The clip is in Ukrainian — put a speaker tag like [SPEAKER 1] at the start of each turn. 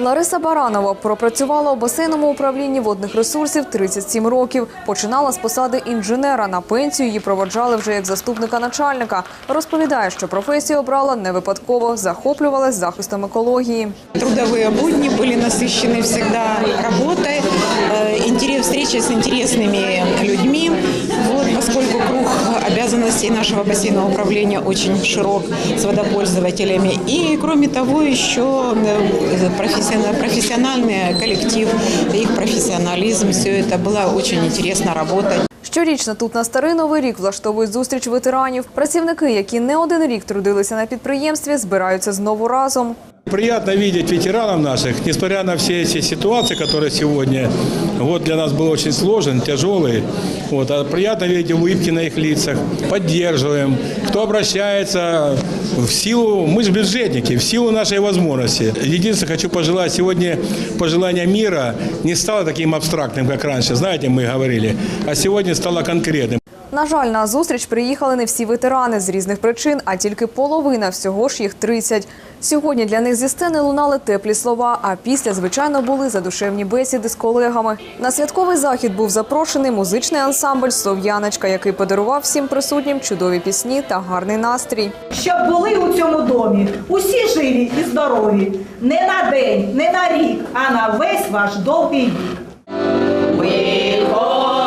[SPEAKER 1] Лариса Баранова пропрацювала у басейному управлінні водних ресурсів 37 років. Починала з посади інженера. На пенсію її проводжали вже як заступника начальника. Розповідає, що професію обрала не випадково, захоплювалась захистом екології.
[SPEAKER 2] Трудовые будни были насыщены всегда работой, э, интерес, встречи с интересными людьми. Вот, поскольку круг обязанностей нашего бассейного управления очень широк с водопользователями. И, кроме того, еще э, профессиона- профессиональный коллектив, их профессионализм, все это было очень интересно работать.
[SPEAKER 1] Щорічно тут на старий новий рік влаштовують зустріч ветеранів. Працівники, які не один рік трудилися на підприємстві, збираються знову разом.
[SPEAKER 3] Приятно видеть ветеранов наших, несмотря на все эти ситуации, которые сегодня год для нас был очень сложен, тяжелый. Вот, а приятно видеть улыбки на их лицах, поддерживаем. Кто обращается в силу, мы же бюджетники, в силу нашей возможности. Единственное, хочу пожелать сегодня пожелание мира не стало таким абстрактным, как раньше, знаете, мы говорили, а сегодня стало конкретным.
[SPEAKER 1] На жаль, на зустріч приїхали не всі ветерани з різних причин, а тільки половина, всього ж їх 30. Сьогодні для них зі сцени лунали теплі слова, а після, звичайно, були задушевні бесіди з колегами. На святковий захід був запрошений музичний ансамбль «Слов'яночка», який подарував всім присутнім чудові пісні та гарний настрій.
[SPEAKER 4] щоб були у цьому домі усі живі і здорові, не на день, не на рік, а на весь ваш довгий вік. Виходь